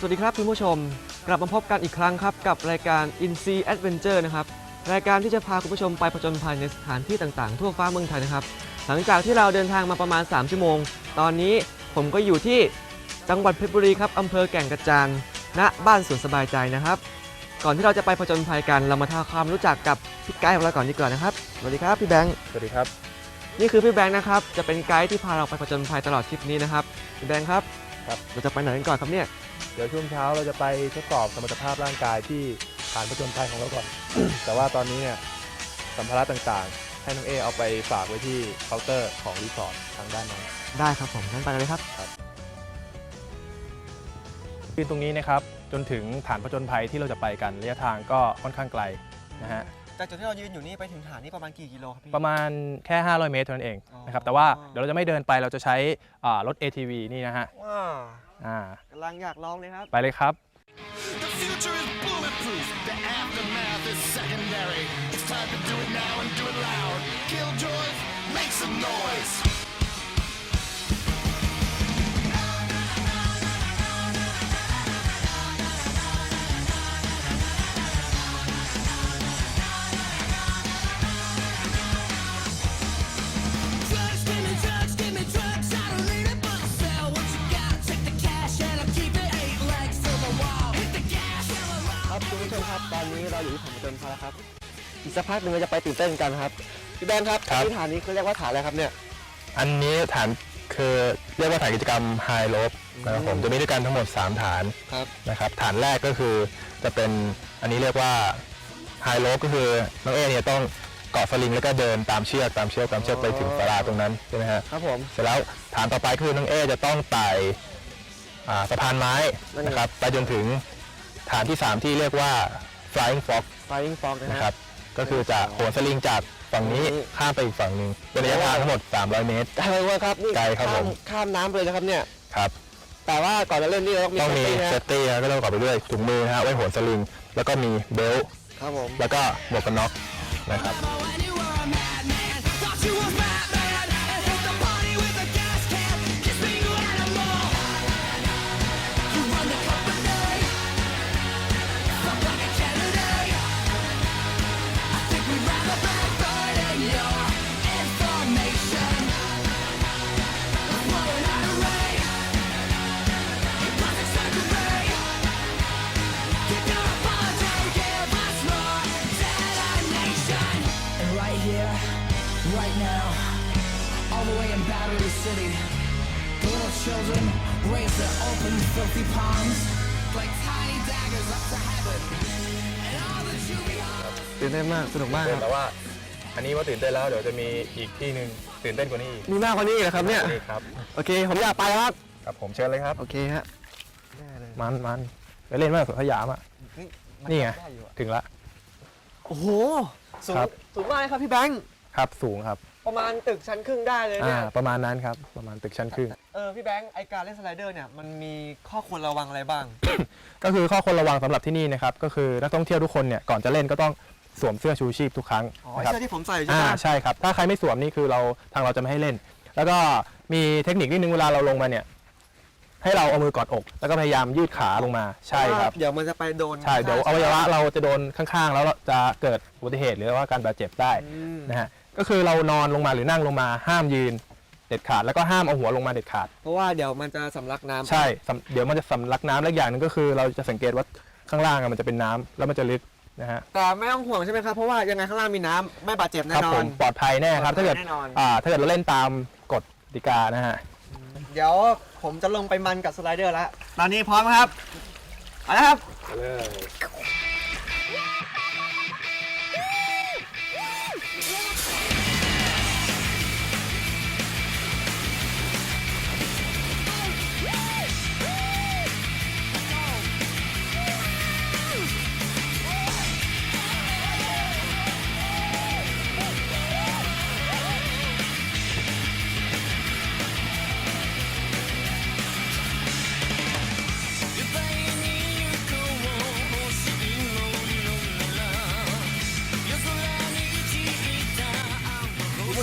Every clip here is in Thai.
สวัสดีครับคุณผู้ชม กลับมาพบกันอีกครั้งครับ กับรายการ In Sea Adventure นะครับ รายการที่จะพาคุณผู้ชมไปผจญภัยในสถานที่ต่างๆ ทั่วฟ้าเมืองไทยนะครับ หลังจากที่เราเดินทางมาประมาณ 3 ชั่วโมง ตอนนี้ผมก็อยู่ที่จังหวัดเพชรบุรีครับอำเภอแก่งกระจานณบ้านสวนสบายใจนะครับ ก่อนที่เราจะไปผจญภัยกันเรามาทำความรู้จักกับพี่ไกด์ของเราก่อนดีกว่านะครับสวัสดีครับพี่แบงค์สวัสดีครับ นี่คือพี่แบงค์นะครับจะเป็นไกด์ที่พาเราไปผจญภัยตลอดทริปนี้นะครับพี่แบงค์ครับ ครับ เราจะไปไหนกันก่อนครับเนี่ย เดี๋ยวช่วงเช้าเราจะไปทดสอบสมรรถภาพร่างกายที่ฐานประจนภัยของเราก่อน แต่ว่าตอนนี้เนี่ยสัมภาระต่างๆ ให้น้องเอเอาไปฝากไว้ที่เคาน์เตอร์ของรีสอร์ททางด้านนั้น ได้ครับผมงั้นไปกันเลยครับที่ตรงนี้นะครับจนถึงฐานประจนภัยที่เราจะไปกันระยะทางก็ค่อนข้างไกลนะฮะ จากจุดที่เรายืนอยู่นี่ไปถึงฐานนี่ประมาณกี่กิโลครับพี่ ประมาณแค่ 500 เมตรเท่านั้นเองอ๋อนะครับ แต่ว่าเดี๋ยวเราจะไม่เดินไปเราจะใช้อ่ารถ ATV นี่นะฮะว้าอ่ากำลังอยากลองเลยครับ ไปเลยครับ The future is bulletproof. The aftermath is secondary. It's time to do it now and do it loud. Killjoys, make some noise. อีกสักพักหนึ่งเราจะไปตื่นเต้นกันครับพี่แบงค์ครับครับ ที่ฐานนี้เขาเรียกว่าฐานอะไรครับเนี่ย อันนี้ฐานคือเรียกว่าฐานกิจกรรมไฮโลบนะครับผมจะมีด้วยกันทั้งหมด 3 ฐานครับ นะครับฐานแรกก็คือจะเป็นอันนี้เรียกว่าไฮโลบก็คือน้องเอเนี่ยต้องเกาะสลิงแล้วก็เดินตามเชือกตามเชือกตามเชือกไปถึงศาลาตรงนั้นใช่ไหมฮะ ครับผม เสร็จแล้วฐานต่อไปคือน้องเอจะต้องไต่อ่าสะพานไม้นั่นไง นะครับไปจนถึงฐานที่ 3 ที่เรียกว่า flying fox Flying Fox นะนะคครัรับบ ก็คือจะโหนสลิงจากฝั่งนี้ฝั่งนี้ข้ามไปอีกฝั่งหนึ่งเป็นระยะทางทั้งหมด 300 เมตร ไกลเลยว่าครับนี่ไกลครับข้ามผม ข้ามน้ำไปเลยนะครับเนี่ย ครับแต่ว่าก่อนจะเล่นนี่เราต้องมีต้องมีเซเซฟฟตี้นะก็ต้องประกอบไปด้วยถุงมือนะฮะไว้โหนสลิง แล้วก็มีเบลต์ครับผม แล้วก็หมวกกันน็อกนะครับ And the way in Battery City, the little children raise their open, filthy palms like tiny daggers up to heaven. And all the jubilee ตื่นเต้นมาก สนุกมากครับ แต่ว่า อันนี้ว่าตื่นเต้นแล้วเดี๋ยวจะมีอีกที่หนึ่งตื่นเต้นกว่านี้อีกมีมากกว่านี้อีกเหรอครับเนี่ย นี่ครับโอเค ผมอยากไปครับ ครับผมเชิญเลยครับ โอเคฮะแน่เลยมันมันไปเล่นมากสวนสยามอะเฮ้ยมันี่ไงด้อยู่อะถึงละ โอ้โห สูง ครับ สูงมากเลยครับพี่แบงค์ ครับสูงครับ ประมาณตึกชั้นครึ่งได้เลยอ่าเนี่ยประมาณนั้นครับ ประมาณตึกชั้นครึ่ง เออพี่แบงค์ไอการเล่นสไลเดอร์เนี่ยมันมีข้อควรระวังอะไรบ้าง ก็คือข้อควรระวังสำหรับที่นี่นะครับ ก็คือนักท่องเที่ยวทุกคนเนี่ยก่อนจะเล่นก็ต้องสวมเสื้อชูชีพทุกครั้งอ๋อนะครับ เสื้อที่ผมใส่อยู่ใช่อ่าไหมใช่ครับ ถ้าใครไม่สวมนี่คือเราทางเราจะไม่ให้เล่น แล้วก็มีเทคนิคนิดนึงเวลาเราลงมาเนี่ย ให้เราเอามือกอดอก แล้วก็พยายามยืดขาลงมาใช่ครับ เดี๋ยวมันจะไปโดนใช่เดี๋ยวอวัยวะเราจะโดนข้างๆ แล้วเราจะเกิดอุบัติเหตุหรือว่าการบาดเจ็บได้อืมนะฮะ ก็คือเรานอนลงมาหรือนั่งลงมาห้ามยืนเด็ดขาดแล้วก็ห้ามเอาหัวลงมาเด็ดขาด เพราะว่าเดี๋ยวมันจะสำลักน้ำใช่สำเดี๋ยวมันจะสำลักน้ำและอีกอย่างหนึงก็คือ เราจะสังเกตว่าข้างล่างอะมันจะเป็นน้ำแล้วมันจะลึกนะฮะแต่ไม่ต้องห่วงใช่ไหมครับ เพราะว่ายังไงข้างล่างมีน้ำไม่บาดเจ็บคแน่รับนอผน มปลอดภัยแน่ครับ ถ้าเกิดแน่นอน อ่าถ้าเกิดเราเล่นตามกฎกติกานะฮะ เดี๋ยวผมจะลงไปมันกับสไลเดอร์แล้ว ตอนนี้พร้อมครับ เอาละครับคุณ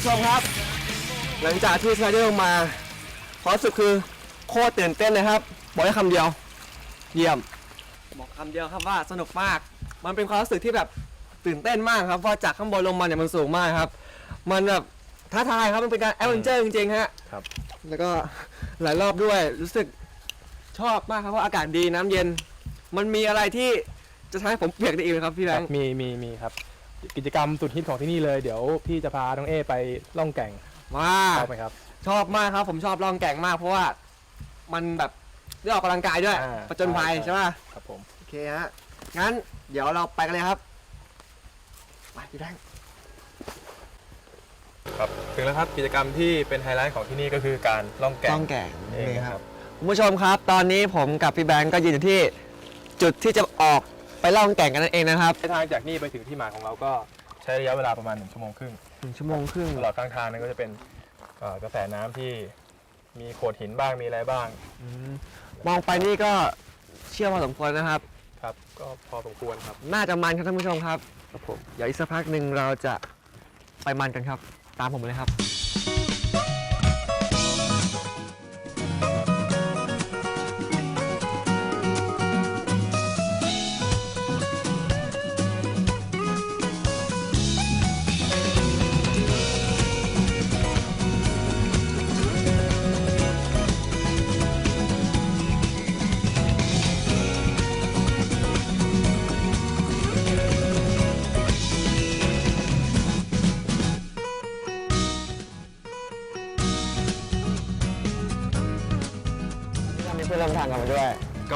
ผู้ชมครับ หลังจากที่สไลเดอร์ลงมาความรู้สึกคือโคตรตื่นเต้นเลยครับ บอกได้คำเดียว เยี่ยม บอกคำเดียวครับว่าสนุกมาก มันเป็นความรู้สึกที่แบบตื่นเต้นมากครับเพราะจากข้างบนลงมาเนี่ยมันสูงมากครับ มันแบบท้าทายครับมันเป็นการแอดเวนเจอร์จริงๆฮะครับ แล้วก็หลายรอบด้วยรู้สึกชอบมากครับเพราะอากาศดีน้ำเย็น มันมีอะไรที่จะทำให้ผมเปียกได้อีกไหมครับพี่แบครังบค์ มีมีมีครับ กิจกรรมสุดฮิตของที่นี่เลย เดี๋ยวพี่จะพาน้องเอไปล่องแก่งมาชอบไหมครับ ชอบมากครับ ผมชอบลองแก่งมากเพราะว่ามันแบบได้ออกกำลังกายด้วยอ่าประจนภัยใช่ใช่ไหมครับผม โอเคฮะงั้นเดี๋ยวเราไปกันเลยครับไปพี่แบงค์ครับถึงแล้วครับกิจกรรมที่เป็นไฮไลท์ของที่นี่ก็คือการล่องแก่งต้องแก่งเองนี่นะคครัรับ บ คุณผู้ชมครับ ตอนนี้ผมกับพี่แบงค์ก็ยืนอยู่ที่จุดที่จะออก ไปล่องแก่งกันนั่นเองนะครับทางจากนี่ไปถึงที่หมายของเราก็ใช้ระยะเวลาประมาณ1ชั่วโมงครึ่งหนึ่งชั่วโมงครึ่งตลอดข้างทางนั้นก็จะเป็นเอ่อกระแสน้ำที่มีโขดหินบ้างมีอะไรบ้างอืมมองไปนี่ก็เชื่อพอสมควรนะครับ ครับ ก็พอสมควรครับน่าจะมันครับท่านผู้ชมครับครับผมเดี๋ยวอีกสักพักหนึ่งเราจะไปมันกันครับ ตามผมมาเลยครับ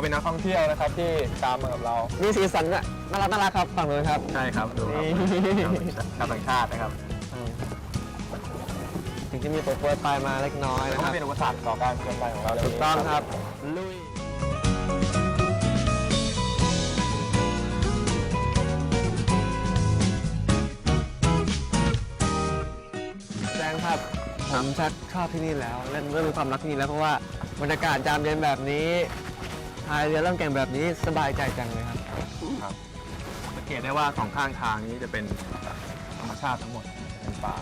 เป็นนักท่องเที่ยวนะครับที่ตามมากับเรา มีสีสันน่ะน่ารักน่ารักครับฝั่งนู้นครับ ใช่ครับดูครับนี่ชาวต่างชาตินะครับถึงจะมีโปรโปรยปลายมาเล็กน้อยนะก็ครับไม่เป็นอุปสรรคต่อการเดินไปของเราในถูวันกนี้ต้องครับ ลุย แจ้งครับ ผมชักชอบที่นี่แล้ว เริ่มเริ่มมีความรักที่นี่แล้วเพราะว่าบรรยากาศยามเย็นแบบนี้ พายเรือล่องแก่งแบบนี้สบายใจจังเลยครับ ครับสังเกตได้ว่าสองข้างทางนี้จะเป็นธรรมชาติทั้งหมดเป็นป่า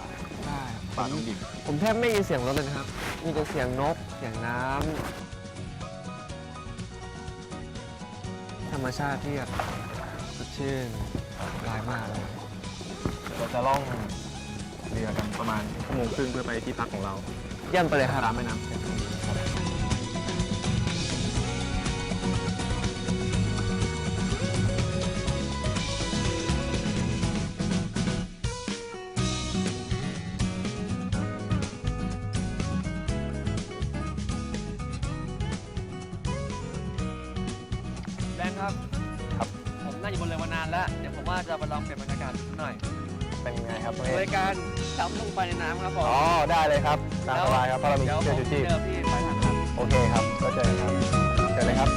ใช่ป่าดงดิบผมแทบไม่ยินเสียงรถเลยนะครับ มีแต่เสียงนก เสียงน้ำธรรมชาติที่แบบสดชื่นสบายมากเลยเราจะล่องเรือกันประมาณชั่วโมงครึ่งเพื่อไปที่พักของเรา เยี่ยมไปเลยครับตามแม่น้ำ เป็นไงครับน้องโดเอยการดำลงไปในน้ำครับผมอ๋อได้เลยครับตามสบายครับเพราะเรามีเดี๋ยวเชืผอกมชูชีพเจอพี่ไปทางครับโอเคครับก็เจอกันครับเจอเลยครับครับ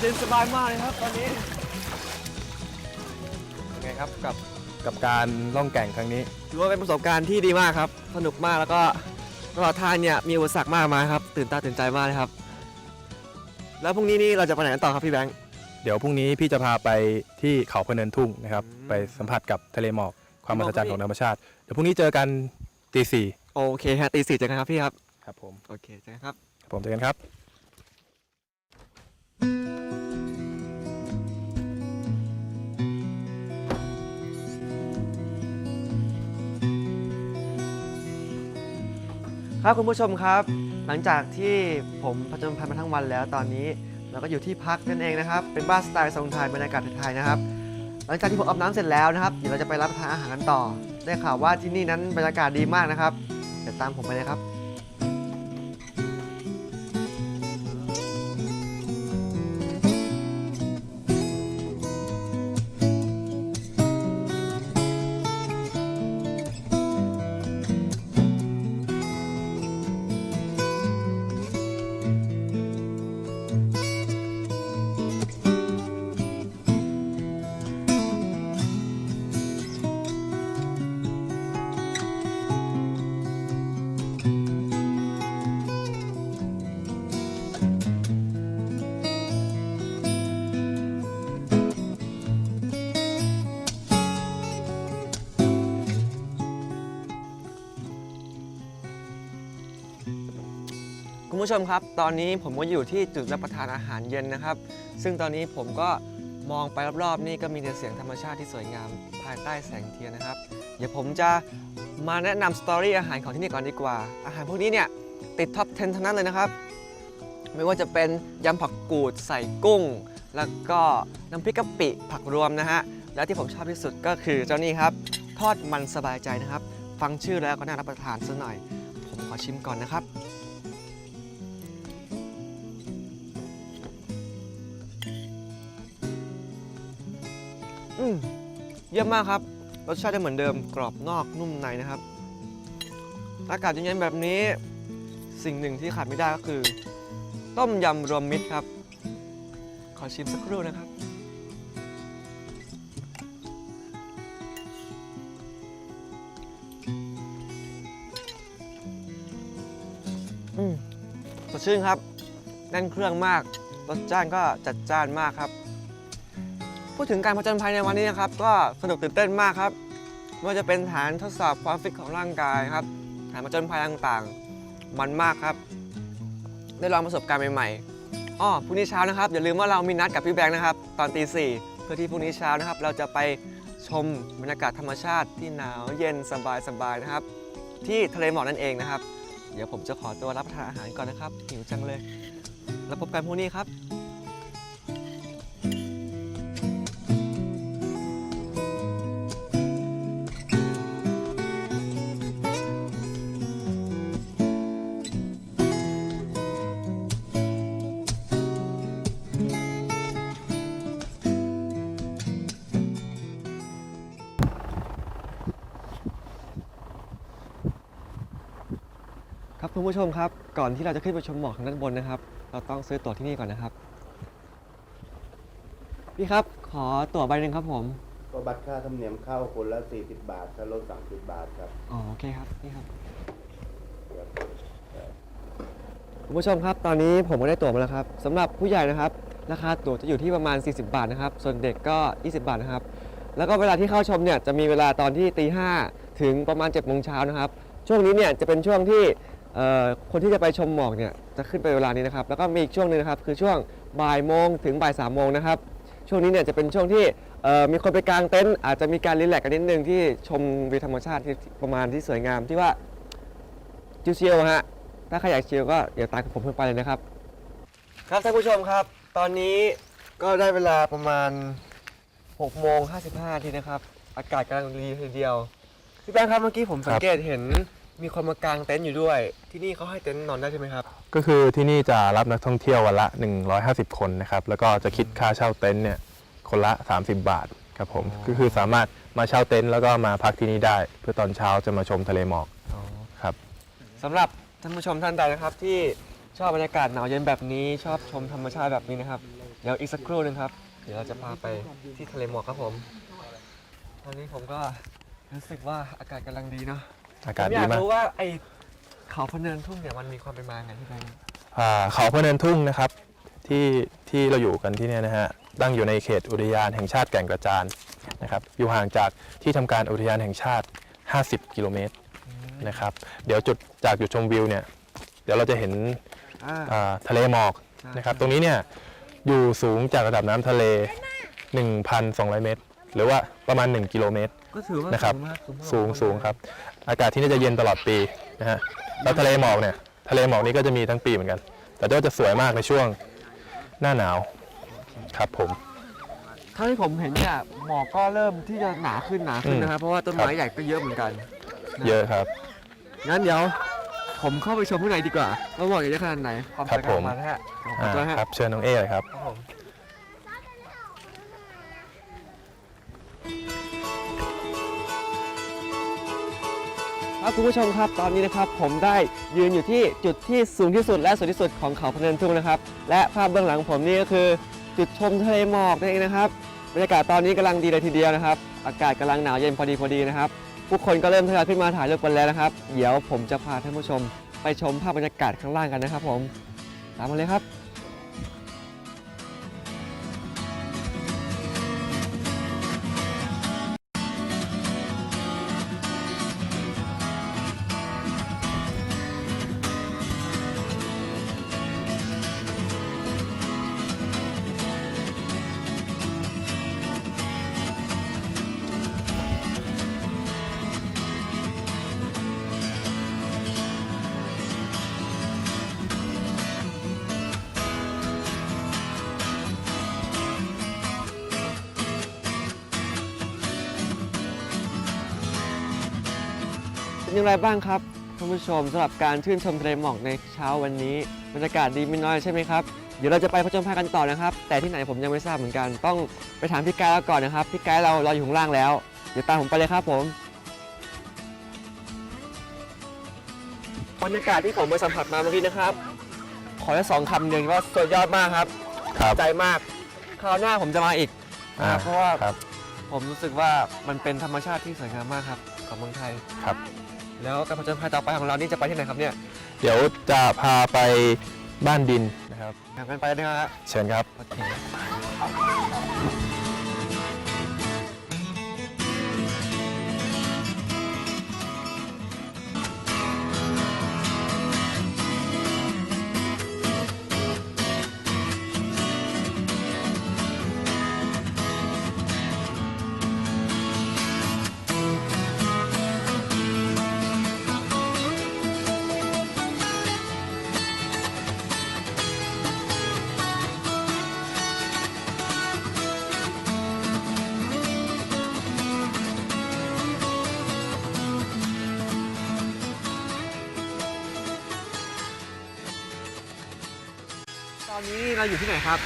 เย็นสบายมากเลยครับตอนนี้เป็นไงครับกับกับการล่องแก่งครั้งนี้ถือว่าเป็นประสบการณ์ที่ดีมากครับ สนุกมากแล้วก็ตลอดทางเนี่ยมีอุปสรรคมากมายครับ ตื่นตาตื่นใจมากเลยครับ แล้วพรุ่งนี้นี่เราจะไปไหนกันต่อครับพี่แบงค์ เดี๋ยวพรุ่งนี้พี่จะพาไปที่เขาพะเนินทุ่งนะครับ อืม ไปสัมผัสกับทะเลหมอกความมหัศจรรย์พี่ของธรรมชาติ เดี๋ยวพรุ่งนี้เจอกันตีสี่โอเคฮะตีสี่เจอกันครับพี่ครับ ครับผมโอเคเจอกันครับ ผมเจอกันครับ ครับคุณผู้ชมครับ หลังจากที่ผมผจญภัยมาทั้งวันแล้วตอนนี้เราก็อยู่ที่พักนั่นเองนะครับ เป็นบ้านสไตล์ทรงไทยบรรยากาศไทยๆนะครับ หลังจากที่ผมอาบน้ำเสร็จแล้วนะครับ เดี๋ยวเราจะไปรับประทานอาหารกันต่อ ได้ข่าวว่าที่นี่นั้นบรรยากาศดีมากนะครับ เดี๋ยวตามผมไปเลยครับ คุณผู้ชมครับ ตอนนี้ผมก็อยู่ที่จุดรับประทานอาหารเย็นนะครับ ซึ่งตอนนี้ผมก็มองไปรอบๆนี่ก็มีแต่เสียงธรรมชาติที่สวยงามภายใต้แสงเทียนนะครับ เดี๋ยวผมจะมาแนะนำสตอรี่อาหารของที่นี่ก่อนดีกว่า อาหารพวกนี้เนี่ยติดท็อป 10 ทั้งนั้นเลยนะครับ ไม่ว่าจะเป็นยำผักกูดใส่กุ้ง แล้วก็น้ำพริกกะปิผักรวมนะฮะ และที่ผมชอบที่สุดก็คือเจ้านี่ครับ ทอดมันสบายใจนะครับ ฟังชื่อแล้วก็น่ารับประทานซะหน่อย ผมขอชิมก่อนนะครับ อืมเยี่ยมมากครับ รสชาติจะเหมือนเดิมกรอบนอกนุ่มในนะครับ อากาศเย็นๆแบบนี้ สิ่งหนึ่งที่ขาดไม่ได้ก็คือ ต้มยำรวมมิตรครับ ขอชิมสักครู่นะครับ อืมสดชื่นครับ แน่นเครื่องมาก รสจ้านก็จัดจ้านมากครับ พูดถึงการผจญภัยในวันนี้นะครับ ก็สนุกตื่นเต้นมากครับไม่ว่าจะเป็นฐานทดสอบความฟิตของร่างกายครับฐานผจญภัยต่างๆ มันมากครับ ได้ลองประสบการณ์ใหม่ๆอ้อพรุ่งนี้เช้านะครับ อย่าลืมว่าเรามีนัดกับพี่แบงค์นะครับ ตอนตีสี่เพื่อที่พรุ่งนี้เช้านะครับ เราจะไปชมบรรยากาศธรรมชาติที่หนาวเย็นสบายๆนะครับ ที่ทะเลหมอกนั่นเองนะครับ เดี๋ยวผมจะขอตัวรับประทานอาหารก่อนนะครับหิวจังเลย แล้วพบกันพรุ่งนี้ครับ ครับคุณผู้ชมครับ ก่อนที่เราจะขึ้นไปชมหมอกทางด้านบนนะครับ เราต้องซื้อตั๋วที่นี่ก่อนนะครับ พี่ครับ ขอตั๋วใบหนึ่งครับผม ก็บัตรค่าธรรมเนียมเข้าคนละ 40 บาทถ้าลด30 บาทครับอ๋อโอเคครับนี่ครับ คุณผู้ชมครับ ตอนนี้ผมก็ได้ตั๋วมาแล้วครับสำหรับผู้ใหญ่นะครับ ราคาตั๋วจะอยู่ที่ประมาณ 40 บาทนะครับ ส่วนเด็กก็ 20 บาทนะครับ แล้วก็เวลาที่เข้าชมเนี่ยจะมีเวลาตอนที่ตีห้าถึงประมาณ7จ็ดโมงเช้านะครับ ช่วงนี้เนี่ยจะเป็นช่วงที่เอ่อ คนที่จะไปชมหมอกเนี่ยจะขึ้นไปเวลานี้นะครับ แล้วก็มีอีกช่วงหนึ่งนะครับ คือช่วงบ่ายโมงถึงบ่ายสามโมงนะครับ ช่วงนี้เนี่ยจะเป็นช่วงที่มีคนไปกางเต็นท์อาจจะมีการรีแลกกันนิดนึงที่ชมวิวธรรมชาติที่ประมาณที่สวยงามที่ว่าชิวๆฮะถ้าใครอยากชิลก็เดี๋ยวตามกับผมขึ้นไปเลยนะครับ ครับท่านผู้ชมครับ ตอนนี้ก็ได้เวลาประมาณ6โมง55ทีนะครับ อากาศกำลังดีทีเดียวพี่แป้งครับเมื่อกี้ผมสังเกตเห็น มีคนมากางเต็นท์อยู่ด้วย ที่นี่เขาให้เต็นท์นอนได้ใช่ไหมครับ ก็คือที่นี่จะรับนักท่องเที่ยววันละ 150 คนนะครับ แล้วก็จะคิดค่าเช่าเต็นท์เนี่ยคนละ 30 บาทครับผม ก็คือสามารถมาเช่าเต็นท์แล้วก็มาพักที่นี่ได้ เพื่อตอนเช้าจะมาชมทะเลหมอกครับสำหรับท่านผู้ชมท่านใดนะครับ ที่ชอบบรรยากาศหนาวเย็นแบบนี้ชอบชมธรรมชาติแบบนี้นะครับ เดี๋ยวอีกสักครู่หนึงครับ เดี๋ยวเราจะพาไปที่ทะเลหมอกครับผม ตอนนี้ผมก็รู้สึกว่าอากาศกำลังดีเนาะ อากาศผมอดียากมากรู้ว่าไอเขาพะเนินทุ่งเนี่ยมันมีความเป็นมาไงที่แบงค์อ่าเขาพะเนินทุ่งนะครับที่ที่เราอยู่กันที่เนี่ยนะฮะตั้งอยู่ในเขตอุทยานแห่งชาติแก่งกระจานนะครับอยู่ห่างจากที่ทำการอุทยานแห่งชาติ 50 กิโลเมตรนะครับเดี๋ยวจุดจากจุดชมวิวเนี่ยเดี๋ยวเราจะเห็น อ่า อ่าทะเลหมอกใช่ นะครับ ตรงนี้เนี่ยอยู่สูงจากระดับน้ำทะเล 1,200 เมตร หรือว่าประมาณ 1 กิโลเมตร ก็ถือว่านะครับ สูงมากมากสูงสูงครับ อากาศที่นี่จะเย็นตลอดปีนะฮะแล้วทะเลหมอกเนี่ยทะเลหมอกนี้ก็จะมีทั้งปีเหมือนกัน แต่ก็จะสวยมากในช่วงหน้าหนาวครับผม เท่าที่ผมเห็นเนี่ยหมอกก็เริ่มที่จะหนาขึ้นหนาขึ้นอืมนะครับเพราะว่าต้นครับไม้ใหญ่ก็เยอะเหมือนกันเยอะครับ งั้นเดี๋ยวผมเข้าไปชมข้างในดีกว่าว่าหมอกจะเยอะขนาดไหนความครับสวยงามผมมาฮะขอบอ่าคุณฮะครับเชิญน้องเอเลยครับ ครับผม ครับคุณผู้ชมครับตอนนี้นะครับผมได้ยืนอยู่ที่จุดที่สูงที่สุดและสวยที่สุดของเขาพะเนินทุ่งนะครับ และภาพเบื้องหลังผมนี่ก็คือจุดชมทะเลหมอกนั่นเองนะครับบรรยากาศตอนนี้กำลังดีเลยทีเดียวนะครับ อากาศกำลังหนาวเย็นพอดีพอดีนะครับผู้คนก็เริ่มทยอยขึ้นมาถ่ายรูปกันแล้วนะครับ เดี๋ยวผมจะพาท่านผู้ชม ไปชมภาพบรรยากาศข้างล่างกันนะครับ ผมตามมาเลยครับ อย่างไรบ้างครับท่านผู้ชมสำหรับการชื่นชมทะเลหมอกในเช้าวันนี้บรรยากาศดีไม่น้อยใช่ไหมครับเดี๋ยวเราจะไปผจญภัยกันต่อนะครับ แต่ที่ไหนผมยังไม่ทราบเหมือนกัน ต้องไปถามพี่ไกด์เราก่อนนะครับพี่ไกด์เรารออยู่ข้างล่างแล้ว เดี๋ยวตามผมไปเลยครับผมบรรยากาศที่ผมไปสัมผัสมาเมื่อกี้นะครับ ขอแค่สองคำเดียวว่าสุดยอดมากครับครับใจมากคราวหน้าผมจะมาอีกนะครับเพราะว่าครับ ผมรู้สึกว่ามันเป็นธรรมชาติที่สวยงามมากครับของเมืองไทย ครับ แล้วการผจญภัยต่อไปของเรานี่จะไปที่ไหนครับเนี่ยเดี๋ยวจะพาไปบ้านดินนะครับทางกันไปนะครับเชิญครับ โอเค นนี้เราอยู่ที่ไหนครับ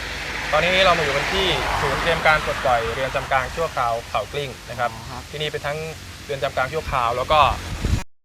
ตอนนี้เรามาอยู่กันที่ศูนย์เตรียมการปลดปล่อยเรือนจำกลางชั่วคราวเขากลิ้งนะครับครับที่นี่เป็นทั้งเรือนจำกลางชั่วคราว แล้วก็